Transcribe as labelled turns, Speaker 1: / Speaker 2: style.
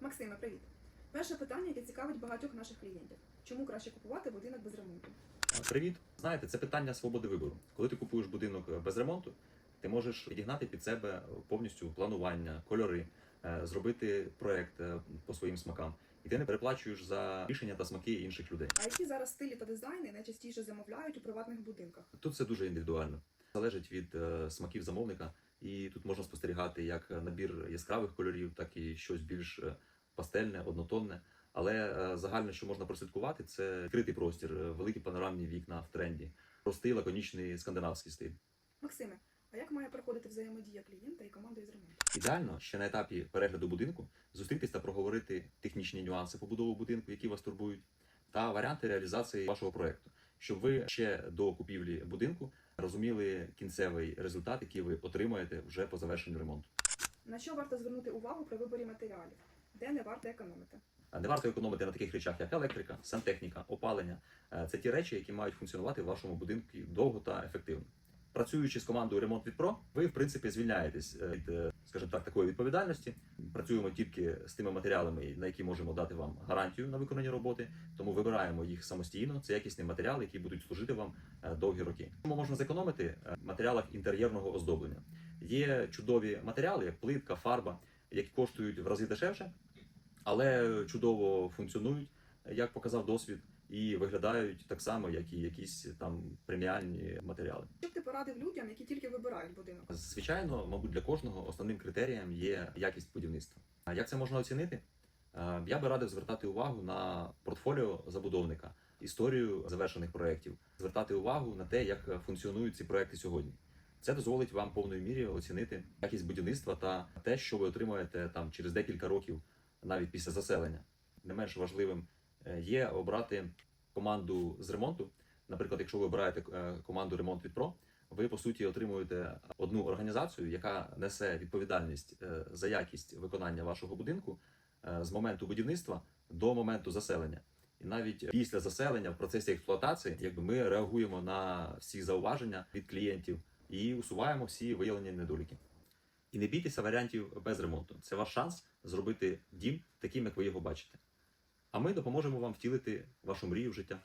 Speaker 1: Максиме, привіт. Перше питання, яке цікавить багатьох наших клієнтів: чому краще купувати будинок без ремонту?
Speaker 2: Привіт. Знаєте, це питання свободи вибору. Коли ти купуєш будинок без ремонту, ти можеш підігнати під себе повністю планування, кольори, е, зробити проект е, по своїм смакам. І ти не переплачуєш за рішення та смаки інших людей.
Speaker 1: А які зараз стилі та дизайни найчастіше замовляють у приватних будинках?
Speaker 2: Тут це дуже індивідуально. Залежить від е, смаків замовника, і тут можна спостерігати як набір яскравих кольорів, так і щось більш е, пастельне, однотонне. Але е, загально, що можна прослідкувати, це відкритий простір, е, великі панорамні вікна в тренді, простий лаконічний скандинавський стиль.
Speaker 1: Максиме, а як має проходити взаємодія клієнта і команди із ремонту?
Speaker 2: Ідеально ще на етапі перегляду будинку зустрітись та проговорити технічні нюанси побудови будинку, які вас турбують, та варіанти реалізації вашого проекту, щоб ви ще до купівлі будинку розуміли кінцевий результат, який ви отримаєте вже по завершенню ремонту.
Speaker 1: На що варто звернути увагу при виборі матеріалів? Де не варто економити?
Speaker 2: Не варто економити на таких речах, як електрика, сантехніка, опалення. Е, Це ті речі, які мають функціонувати в вашому будинку довго та ефективно. Працюючи з командою Ремонт від Про, ви в принципі звільняєтесь е, від, е, скажімо так, такої відповідальності. Працюємо тільки з тими матеріалами, на які можемо дати вам гарантію на виконання роботи. Тому вибираємо їх самостійно. Це якісні матеріали, які будуть служити вам е, довгі роки. Тому можна зекономити в матеріалах інтер'єрного оздоблення. Є чудові матеріали, як плитка, фарба, які коштують в рази дешевше, але чудово функціонують, як показав досвід, і виглядають так само, як і якісь там преміальні матеріали.
Speaker 1: Порадив людям, які тільки вибирають будинок?
Speaker 2: Звичайно, мабуть, для кожного основним критерієм є якість будівництва. А як це можна оцінити? Я би радив звертати увагу на портфоліо забудовника, історію завершених проєктів, звертати увагу на те, як функціонують ці проекти сьогодні. Це дозволить вам повною мірі оцінити якість будівництва та те, що ви отримаєте там через декілька років, навіть після заселення. Не менш важливим е, є обрати команду з ремонту. Наприклад, якщо ви обираєте е, команду ремонт від ПРО, ви по суті отримуєте одну організацію, яка несе відповідальність е, за якість виконання вашого будинку е, з моменту будівництва до моменту заселення. І навіть після заселення в процесі експлуатації, якби ми реагуємо на всі зауваження від клієнтів і усуваємо всі виявлені недоліки. І не бійтеся варіантів без ремонту. Це ваш шанс зробити дім таким, як ви його бачите. А ми допоможемо вам втілити вашу мрію в життя.